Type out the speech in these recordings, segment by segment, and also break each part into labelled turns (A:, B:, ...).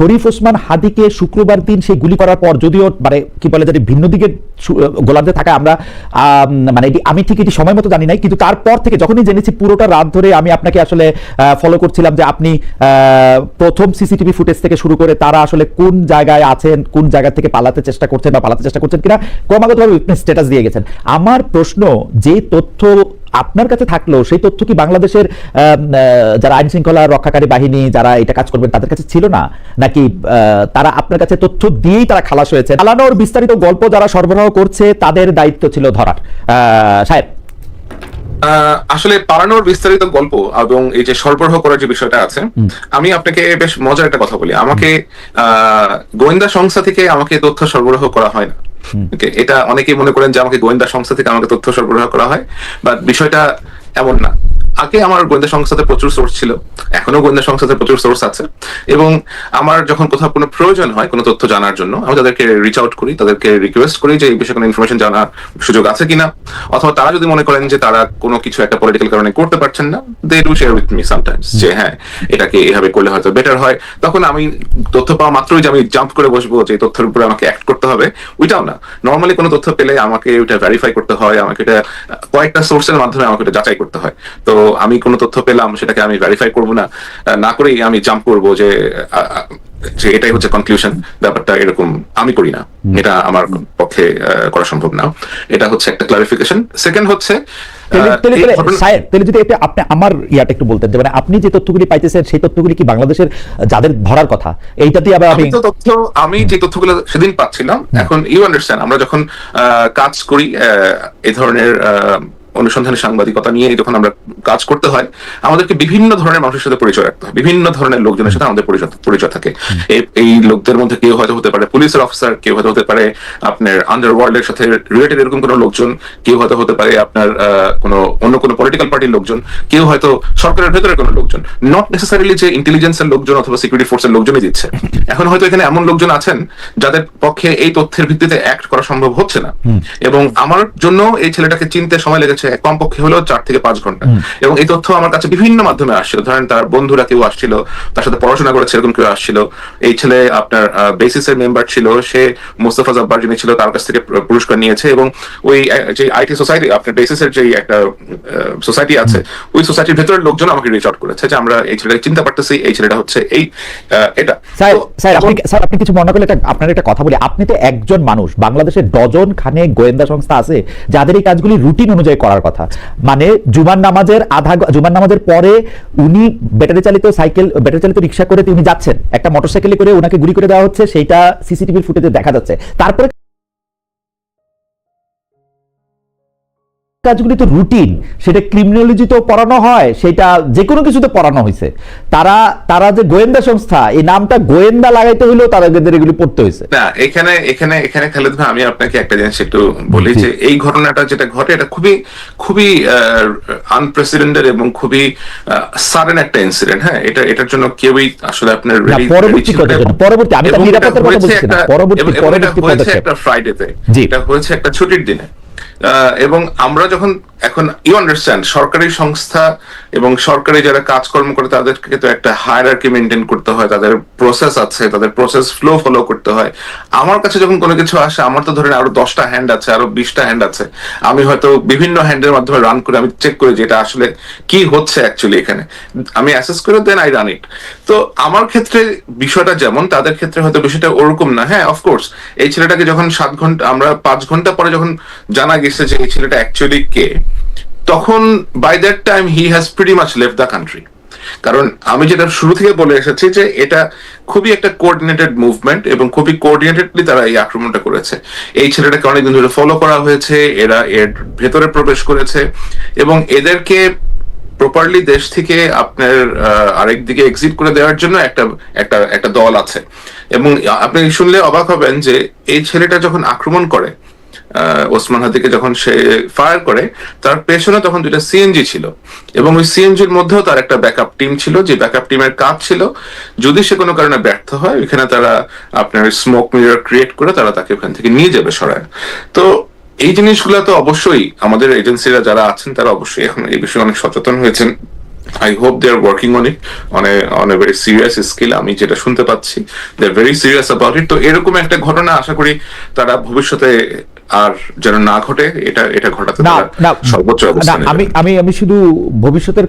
A: শরীফ ওসমান হাদিকে শুক্রবার দিন সেই গুলি করার পর যদিও মানে কি বলে যে ভিন্ন দিকে গোলার্ধে থাকা আমরা মানে এটি আমি ঠিক এটি সময় মতো জানি নাই, কিন্তু তারপর থেকে যখনই জেনেছি পুরোটা রাত ধরে আমি আপনাকে আসলে ফলো করছিলাম যে আপনি প্রথম সিসিটিভি ফুটেজ থেকে শুরু করে তারা আসলে কোন জায়গায় আছেন, কোন জায়গা থেকে পালাতে চেষ্টা করছেন বা পালাতে চেষ্টা করছেন কিনা ক্রমাগতভাবে স্ট্যাটাস দিয়ে গেছেন। আমার প্রশ্ন, যে তথ্য আপনার কাছে থাকলেও সেই তথ্য কি বাংলাদেশের যারা আইন শৃঙ্খলা রক্ষাকারী বাহিনী, যারা এটা কাজ করবেন তাদের কাছে ছিল না? নাকি তারা আপনার কাছে তথ্য দিয়েই তারা খালাস হয়েছে? চালানোর বিস্তারিত গল্প যারা সরবরাহ করছে তাদের দায়িত্ব ছিল ধরার। সাহেব
B: আসলে পালানোর বিস্তারিত গল্প এবং এই যে সরবরাহ করার যে বিষয়টা আছে আমি আপনাকে বেশ মজার একটা কথা বলি। আমাকে আহ, গোয়েন্দা সংস্থা থেকে আমাকে তথ্য সরবরাহ করা হয় না। এটা অনেকেই মনে করেন যে আমাকে গোয়েন্দা সংস্থা থেকে আমাকে তথ্য সরবরাহ করা হয় বা বিষয়টা এমন না। আগে আমার গোয়েন্দা সংস্থাতে প্রচুর সোর্স ছিল, এখনও গোয়েন্দা সংস্থাতে প্রচুর সোর্স আছে এবং আমার যখন কোথাও কোনো প্রয়োজন হয় কোনো তথ্য জানার জন্য, আমি তাদেরকে রিচ আউট করি, তাদেরকে রিকোয়েস্ট করি যে এই বিষয়ে কোনো ইনফরমেশন জানার সুযোগ আছে কিনা, অথবা তারা যদি মনে করেন যে তারা কোনো কিছু একটা পলিটিক্যাল কারণে করতে পারছেন না they do share with me sometimes যে হ্যাঁ এটাকে এভাবে করলে হয়তো বেটার হয়। তখন আমি তথ্য পাওয়া মাত্রই যে আমি জাম্প করে বসবো যে তথ্যের উপরে আমাকে অ্যাক্ট করতে হবে ওইটাও না। নর্মালি কোনো তথ্য পেলে আমাকে ওটা ভেরিফাই করতে হয়, আমাকে এটা কয়েকটা সোর্সের মাধ্যমে আমাকে এটা যাচাই করতে হয়। তো আমি কোনো তথ্য পেলাম সেটাকে আমি ভেরিফাই করব না না করেই আমি জাম্প করব যে যে এটাই হচ্ছে কনক্লুশন ব্যাপারটা এরকম আমি করি না। এটা আমার পক্ষে করা সম্ভব না। এটা হচ্ছে একটা ক্লারিফিকেশন সেকেন্ড হচ্ছে
A: তাহলে- যদি এটা আপনি আমার ইয়াটা একটু বলতেন মানে আপনি যে তথ্যগুলি পাইতেছেন সেই তথ্যগুলি কি বাংলাদেশের যাদের ধরার কথা? এইটাতে আবার আমি
B: তো তথ্য আমি যে তথ্যগুলো সেদিন পাচ্ছিলাম এখন ইউ আন্ডারস্ট্যান্ড আমরা যখন আহ, কাজ করি এই ধরনের আহ, অনুসন্ধানী সাংবাদিকতা নিয়ে যখন আমরা কাজ করতে হয় আমাদেরকে বিভিন্ন ধরনের মানুষের সাথে পরিচয় রাখতে হয়। বিভিন্ন ধরনের লোকজনের সাথে আমাদের পরিচয় পরিচয় থাকে। এই- লোকদের মধ্যে কেউ হয়তো হতে পারে পুলিশের অফিসার কেউ হয়তো হতে পারে আপনার আন্ডারওয়ার্ল্ডের সাথে রিলেটেড এরকম কোনো লোকজন কেউ হয়তো হতে পারে আপনার কোনো অন্য কোনো পলিটিক্যাল পার্টির লোকজন কেউ হয়তো সরকারের ভেতরে কোনো লোকজন। নট নেসেসারিলি যে ইন্টেলিজেন্সের লোকজন অথবা সিকিউরিটি ফোর্সের লোকজনই দিচ্ছে। এখন হয়তো এখানে এমন লোকজন আছেন যাদের পক্ষে এই তথ্যের ভিত্তিতে অ্যাক্ট করা সম্ভব হচ্ছে না। এবং আমার জন্য এই ছেলেটাকে চিনতে সময় লেগেছে। কমপক্ষে হলেও চার থেকে পাঁচ ঘণ্টা। এবং এই তথ্য আমার কাছে বিভিন্ন মাধ্যমে আসছিল। ধরেন তার বন্ধুরা কেউ আসছিল তার সাথে পড়াশোনা করেছে এরকম কেউ আসছিল। এই ছেলে আপনার বেসিসের মেম্বার ছিল সে মোস্তফা জব্বার যিনি ছিল তার কাছ থেকে পুরস্কার নিয়েছে এবং ওই যে আইটি সোসাইটি আপনার বেসিসের যে একটা সোসাইটি আছে ওই সোসাইটির ভেতরের লোকজন আমাকে রিচ আউট করেছে যে আমরা এই ছেলেটাকে চিনতে পারতেছি এই ছেলেটা হচ্ছে এই এটা।
A: স্যার আপনি স্যার আপনি কিছু মনে করলে একটা- আপনার একটা কথা বলি। আপনি তো একজন মানুষ বাংলাদেশের ডজন খানে গোয়েন্দা সংস্থা আছে যাদের এই কাজগুলি রুটিন অনুযায়ী করার কথা। মানে জুমার নামাজের আধা জুমার নামাজের পরে উনি ব্যাটারি চালিত সাইকেল ব্যাটারি চালিত রিক্সা করে তিনি যাচ্ছেন। একটা মোটরসাইকেলে করে ওনাকে গুলি করে দেওয়া হচ্ছে, সেইটা সিসিটিভির ফুটেজে দেখা যাচ্ছে। তারপরে কাজগুলি তো রুটিন সেটা ক্রিমিনোলজিতে পড়ানো হয় সেটা যে কোনো কিছুতে পড়ানো হয়েছে তারা তারা যে গোয়েন্দা সংস্থা এই নামটা গোয়েন্দা লাগাইতে হইলেও তাদের এগুলি পড়তে হয়েছে
B: না এখানে এখানে এখানে খালেদ ভাই আমি আপনাকে একটা জিনিস একটু বলি যে এই ঘটনাটা যেটা ঘটে এটা খুবই খুবই আনপ্রেসিডেন্টেড এবং খুবই সাডেন একটা ইনসিডেন্ট হ্যাঁ? এটা এটার জন্য কেউই আসলে আপনার
A: পরবর্তী কথার পরবর্তী, আমি তো নিরাপত্তার কথা বলছি না, পরবর্তী- পরবর্তী পদক্ষেপ।
B: একটা ফ্রাইডেতে এটা হয়েছে একটা ছুটির দিনে। এবং আমরা যখন এখন ইউ আন্ডারস্ট্যান্ড সরকারি সংস্থা এবং সরকারি যারা কাজকর্ম করে, তাদেরকে তো একটা হায়ারার্কি মেনটেন করতে হয়, তাদের প্রসেস আছে, তাদের প্রসেস ফ্লো ফলো করতে হয়। আমার কাছে যখন কোনো কিছু আসে, আমার তো ধরেন আরও দশটা হ্যান্ড আছে, আরও বিশটা হ্যান্ড আছে। আমি হয়তো বিভিন্ন হ্যান্ডের মাধ্যমে রান করে, আমি চেক করি যে এটা আসলে কি হচ্ছে অ্যাকচুয়ালি এখানে। আমি অ্যাসেস করে দেন আই রান ইট তো আমার ক্ষেত্রে বিষয়টা যেমন, তাদের ক্ষেত্রে হয়তো বিষয়টা ওরকম না। হ্যাঁ অফকোর্স এই ছেলেটাকে যখন সাত ঘণ্টা, আমরা পাঁচ ঘণ্টা পরে যখন জানা গেছে যে এই ছেলেটা অ্যাকচুয়ালি কে তখন by that time he has pretty much left the country কারণ আমি যেটা শুরু থেকে বলে এসেছি যে এটা খুবই একটা কোঅর্ডিনেটেড মুভমেন্ট এবং খুবই কোঅর্ডিনেটেডলি তারা এই আক্রমণটা করেছে। এই ছেলেটাকে অনেকদিন ধরে ফলো করা হয়েছে, এরা এর ভেতরে প্রবেশ করেছে এবং এদেরকে প্রপারলি দেশ থেকে আপনার আরেক দিকে এক্সিট করে দেওয়ার জন্য একটা একটা একটা দল আছে। এবং আপনি শুনলে অবাক হবেন যে এই ছেলেটা যখন আক্রমণ করে ওসমান হাদিকে যখন সে ফায়ার করে, তার পেছনে তখন দুইটা সিএনজি ছিল। এবং ওই সিএনজির মধ্যেও তার একটা ব্যাকআপ টিম ছিল, যে ব্যাকআপ টিমের কাজ ছিল। যদি সে কোনো কারণে ব্যর্থ হয়, ওইখানে তারা আপনার স্মোক মিরর ক্রিয়েট করে তারা তাকে ওখান থেকে নিয়ে যাবে সরায়। তো এই জিনিসগুলো তো অবশ্যই আমাদের এজেন্সিরা যারা আছেন, তারা অবশ্যই এখন এই বিষয়ে অনেক সচেতন হয়েছেন। I hope they are working on it on a very serious skill আমি যেটা শুনতে পাচ্ছি they are very serious about it তো এরকম একটা ঘটনা আশা করি তারা ভবিষ্যতে আর যেন না ঘটে এটা এটা ঘটাতে
A: না
B: সর্বোচ্চ
A: আমি আমি আমি শুধু ভবিষ্যতের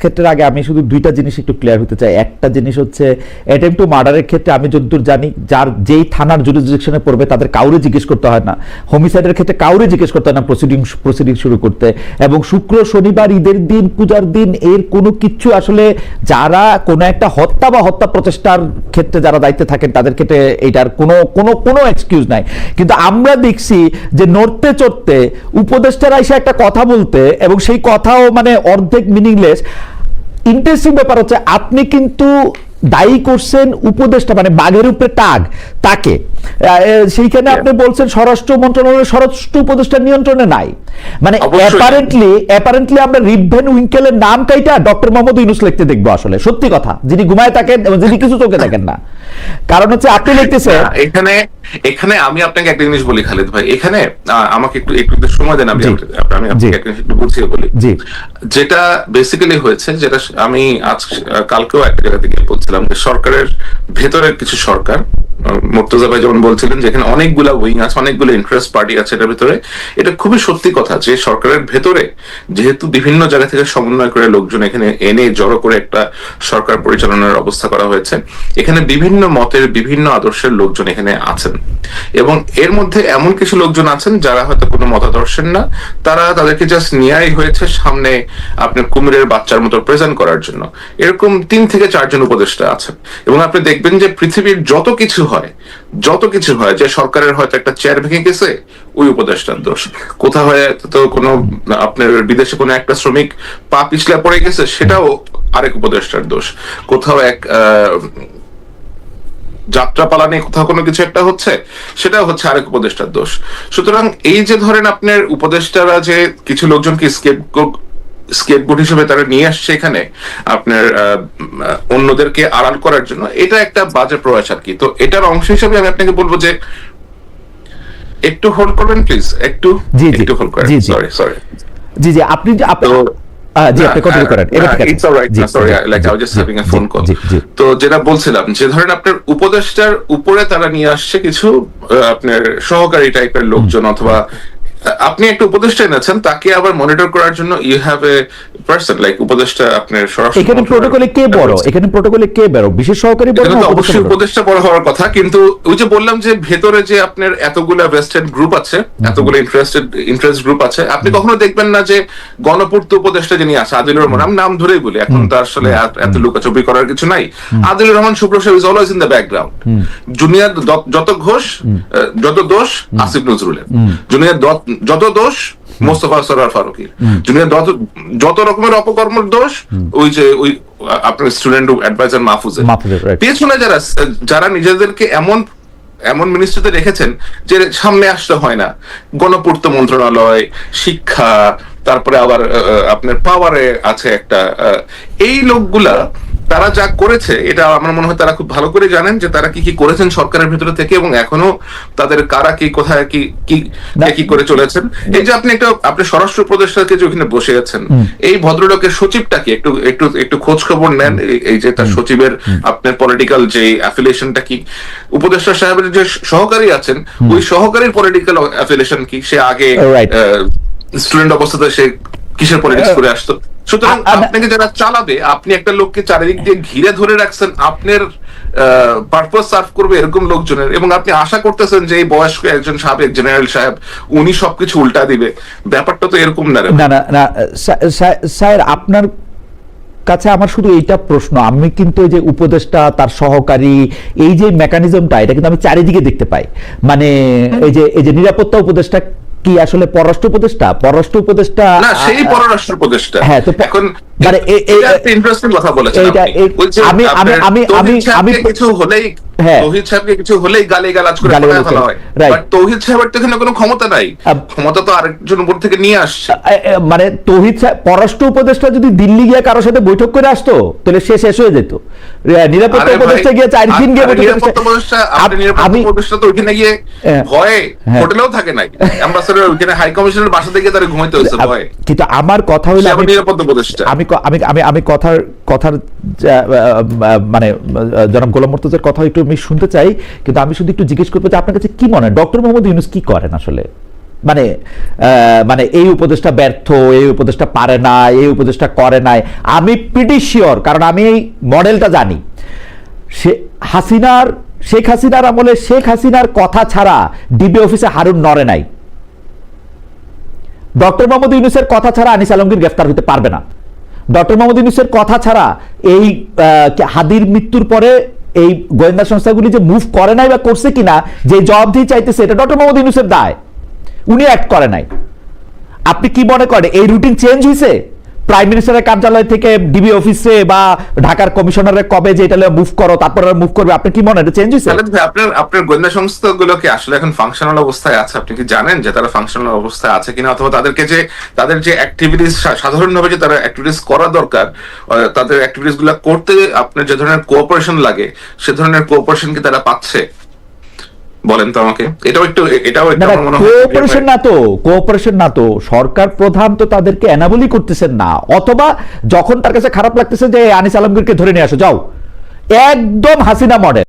A: ক্ষেত্রে আগে আমি শুধু দুইটা জিনিস একটু ক্লিয়ার হতে চাই। একটা জিনিস হচ্ছে অ্যাটেম্প টু মার্ডারের ক্ষেত্রে আমি যতদূর জানি যার যেই থানার জুরিসডিকশনে পড়বে তাদের কাউরে জিজ্ঞেস করতে হয় না। হোমিসাইডের ক্ষেত্রে কাউরে জিজ্ঞেস করতে হয় না প্রসিডিং প্রসিডিং শুরু করতে। এবং শুক্র শনিবার ঈদের দিন পূজার দিন এর কোনো কিছু আসলে যারা কোনো একটা হত্যা বা হত্যা প্রচেষ্টার ক্ষেত্রে যারা দায়িত্বে থাকেন তাদের ক্ষেত্রে এটার কোনো কোনো কোনো এক্সকিউজ নাই। কিন্তু আমরা দেখছি যে নড়তে চড়তে উপদেষ্টারা এসে একটা কথা বলতে এবং সেই কথাও মানে অর্ধেক মিনিংলেস ইন্টারেস্টিং ব্যাপার হচ্ছে আপনি কিন্তু দায়ী করছেন উপদেষ্টা মানে বাঘের উপরে টাগ তাকে। সেইখানে আপনি বলছেন স্বরাষ্ট্র মন্ত্রণালয়ের স্বরাষ্ট্র উপদেষ্টার নিয়ন্ত্রণে নাই। মানে অ্যাপারেন্টলি অ্যাপারেন্টলি আমরা রিভেন উইঙ্কেলের নাম কাইটা ডক্টর মোহাম্মদ ইউনুস লিখতে দেখব আসলে। সত্যি কথা যিনি ঘুমায় থাকেন এবং যিনি কিছু চোখে দেখেন না। কারণ হচ্ছে আপনি লিখতেছেন
B: এখানে এখানে আমি আপনাকে একটা জিনিস বলি খালিদ ভাই। এখানে আমাকে একটু একটু সময় দেন আমি আমি আপনাকে একটা জিনিস একটু বুঝিয়ে বলি।
A: জি।
B: যেটা বেসিক্যালি হয়েছে যেটা আমি আজ কালকেও একটা জায়গা থেকে বলছিলাম যে সরকারের ভেতরের কিছু সরকার মুর্তজা ভাই যেমন বলছিলেন যেখানে অনেকগুলো উইং আছে, অনেকগুলো ইন্টারেস্ট পার্টি আছে এটার ভিতরে। এটা খুবই সত্যি কথা যে সরকারের ভেতরে যেহেতু বিভিন্ন জায়গা থেকে সমন্বয় করে লোকজন এখানে এনে জড়ো করে একটা সরকার পরিচালনার অবস্থা করা হয়েছে, এখানে বিভিন্ন মতের বিভিন্ন আদর্শের লোকজন এখানে আছেন। এবং এর মধ্যে এমন কিছু লোকজন আছেন যারা হয়তো কোনো মতাদর্শের না, তারা তাদেরকে জাস্ট নেয়াই হয়েছে সামনে আপনার কুমিরের বাচ্চার মতো প্রেজেন্ট করার জন্য। এরকম তিন থেকে চারজন উপদেষ্টা আছেন। এবং আপনি দেখবেন যে পৃথিবীর যত কিছু হয়, যত কিছু হয়, যে সরকারের হয়তো একটা চেয়ার ভেঙে গেছে, ওই উপদেষ্টার দোষ। কোথাও হয় তো কোনো, আপনার বিদেশে কোনো একটা শ্রমিক পা পিছলা পড়ে গেছে, সেটাও আরেক উপদেষ্টার দোষ। কোথাও এক যাত্রাপালা নিয়ে কোথাও কোনো কিছু একটা হচ্ছে সেটা হচ্ছে আরেক উপদেষ্টার দোষ। সুতরাং এই যে ধরেন আপনার উপদেষ্টারা যে কিছু লোকজনকে স্কেপ স্কেপবোর্ড হিসেবে তারা নিয়ে আসছে এখানে আপনার অন্যদেরকে আড়াল করার জন্য এটা একটা বাজে প্রয়াস আর কি। তো এটার অংশ হিসেবে আমি আপনাকে বলব যে একটু হোল্ড করবেন প্লিজ একটু? একটু হোল্ড করেন। সরি সরি
A: জি জি। আপনি জি আপনি কন্টিনিউ করেন। এবার ঠিক আছে।
B: It's alright sorry like I was just having a phone call তো যেটা বলছিলাম যে ধরেন আপনার উপদেষ্টার উপরে তারা নিয়ে আসছে কিছু আপনার সহকারী টাইপের লোকজন অথবা আপনি একটা উপদেষ্টা এনেছেন তাকে আবার মনিটর করার জন্য you have a person like উপদেষ্টা আপনার সরাসরি
A: এখানে প্রোটোকলে কে বড়? এখানে প্রোটোকলে কে বড়? বিশেষ সহকারী বড় না
B: অবশ্যই উপদেষ্টা বড় হওয়ার কথা কিন্তু ওই যে বললাম যে ভেতরে যে আপনার এতগুলা ভেস্টেড গ্রুপ আছে এতগুলো ইন্টারেস্টেড ইন্টারেস্ট গ্রুপ আছে আপনি কখনো দেখবেন না যে গণপূর্ত উপদেষ্টা যিনি আছে আদিলুর রহমান আমি নাম ধরেই বলি এখন তো আসলে এত লুকাচুপি করার কিছু নাই। আদিলুর রহমান শুভ্র সাহেব is always in the background junior যত ঘোষ যত দোষ আসিফ নজরুলের। জুনিয়র যত দোষ মোস্তফা সরার ফারুকির। জুনিয়র যত- যত রকমের অপকর্মের দোষ ওই যে ওই আপনার স্টুডেন্ট অ্যাডভাইজার মাহফুজের। পেছনে যারা যারা নিজেদেরকে এমন এমন মিনিস্ট্রিতে রেখেছেন যে সামনে আসতে হয় না। গণপূর্ত মন্ত্রণালয় শিক্ষা তারপরে আবার আপনার পাওয়ারে আছে একটা এই লোকগুলা তারা যা করেছে এটা আমার মনে হয় তারা খুব ভালো করে জানেন যে তারা কি কি করেছেন সরকারের ভিতরে থেকে এবং এখনও তাদের কারা কি কোথায় কি কি কি করে চলেছেন। এই যে আপনি একটা আপনি স্বরাষ্ট্র উপদেষ্টাকে যে ওখানে বসে আছেন এই ভদ্রলোকের সচিবটা কি? একটু একটু একটু খোঁজ খবর নেন এই- যে তার সচিবের আপনার পলিটিক্যাল যে অ্যাফিলিয়েশনটা কি? উপদেষ্টা সাহেবের যে সহকারী আছেন ওই সহকারীর পলিটিক্যাল অ্যাফিলিয়েশন কি? সে আগে. স্টুডেন্ট অবস্থাতে সে কিসের পলিটিক্স করে আসতো? সুতরাং আপনাকে যারা চালাবে আপনি একটা লোককে চারিদিক দিয়ে ঘিরে ধরে রাখছেন আপনার পারপাস সার্ভ করবে এরকম লোকজনের। এবং আপনি আশা করতেছেন যে এই বয়স্ক একজন সাবেক জেনারেল সাহেব উনি সবকিছু উল্টা দিবে। ব্যাপারটা তো এরকম না
A: না না না স্যার আপনার কাছে আমার শুধু এইটা প্রশ্ন। আমি কিন্তু এই যে উপদেষ্টা তার সহকারী এই যে মেকানিজমটা এটা কিন্তু আমি চারিদিকে দেখতে পাই। মানে এই যে এই যে নিরাপত্তা উপদেষ্টা কি আসলে পররাষ্ট্র উপদেষ্টা? পররাষ্ট্র উপদেষ্টা
B: না সেই পররাষ্ট্র উপদেষ্টা।
A: হ্যাঁ, তো
B: এখন
A: মানে এ- এ-
B: এটা একটা ইন্টারেস্টিং কথা বলেছেন
A: এইটা-
B: আপনি।
A: এই-
B: ওই যে
A: আমি- আমি- আমি- আমি- আমি-
B: কিছু হলেই
A: হ্যাঁ।
B: তৌহিদ সাহেবকে কিছু হলেই গালি গালাজ করে ফেলা ফেলা হয়। বাট তৌহিদ সাহেবের তো এখানে কোনো ক্ষমতা নাই। ক্ষমতা তো আরেকজন উপর থেকে নিয়ে আসছে।
A: এ- এ, মানে তৌহিদ সাহেব পররাষ্ট্র উপদেষ্টা যদি দিল্লি গিয়ে কারোর সাথে বৈঠক করে আসতো তাহলে সে শেষ হয়ে যেত। নিরাপত্তা উপদেষ্টা গিয়ে চার দিন গিয়ে বৈঠক
B: উপদেষ্টা আপনি নিরাপত্তা উপদেষ্টা তো গিয়ে
A: হ্যাঁ।
B: ভয়ে
A: হ্যাঁ।
B: হোটেলেও থাকে নাই। অ্যাম্বাসেডর হাই কমিশনের বাসা থেকে তারা ঘুমাইতে হয়েছে ভয়ে।
A: কিন্তু আমার কথা হলো আমি
B: নিরাপত্তা উপদেষ্টা।
A: আমি আমি আমি আমি কথার কথার মানে জনাব গোলাম মর্তজার কথা একটু আমি শুনতে চাই, কিন্তু আমি শুধু একটু জিজ্ঞেস করব যে আপনার কাছে কি মনে হয়? ডক্টর মোহাম্মদ ইউনুস কি করেন আসলে? মানে মানে এই উপদেশটা ব্যর্থ, এই উপদেশটা পারে না, এই উপদেশটা করে নাই। আমি প্রিটি শিওর কারণ আমি এই মডেলটা জানি। সে, হাসিনার, শেখ হাসিনার আমলে শেখ হাসিনার কথা ছাড়া ডিবি অফিসে হারুন নড়ে নাই। ডক্টর মোহাম্মদ ইউনুসের কথা ছাড়া আনিস আলমগীর গ্রেফতার হতে পারবে না। ডক্টর মোহাম্মদ ইউনুসের কথা ছাড়া এই হাদির মৃত্যুর পরে এই গোয়েন্দা সংস্থাগুলি যে মুভ করে নাই বা করছে কিনা, যে জবাবদিহি চাইতেছে, এটা ডক্টর মোহাম্মদ ইউনুসের দায়। উনি অ্যাক্ট করে নাই। আপনি কি মনে করেন, এই রুটিন চেঞ্জ হয়েছে প্রাইম মিনিস্টারের কার্যালয় থেকে ডিবি অফিসে বা ঢাকার কমিশনারের কবে যে এটা মুভ করো, তারপর মুভ করবে, আপনি কি মনে এটা চেঞ্জ হয়েছে?
B: আপনার আপনার গোয়েন্দা সংস্থাগুলো কি আসলে এখন ফাংশনাল অবস্থায় আছে। আপনি কি জানেন যে তারা ফাংশনাল অবস্থায় আছে কিনা? অথবা তাদেরকে যে, তাদের যে অ্যাক্টিভিটিস সাধারণভাবে যে তারা অ্যাক্টিভিটিস করা দরকার তাদের অ্যাক্টিভিটিসগুলো করতে আপনার যে ধরনের কোঅপারেশন লাগে, সে ধরনের কোঅপারেশন কি তারা পাচ্ছে? বলেন তো আমাকে। এটাও একটু এটাও
A: কোঅপারেশন না তো কোঅপারেশন না তো। সরকার প্রধান তো তাদেরকে এনাবলই করতেছেন না। অথবা যখন তার কাছে খারাপ লাগতেছে যে আনিস আলমগীরকে ধরে নিয়ে আসো যাও। একদম হাসিনা মডেল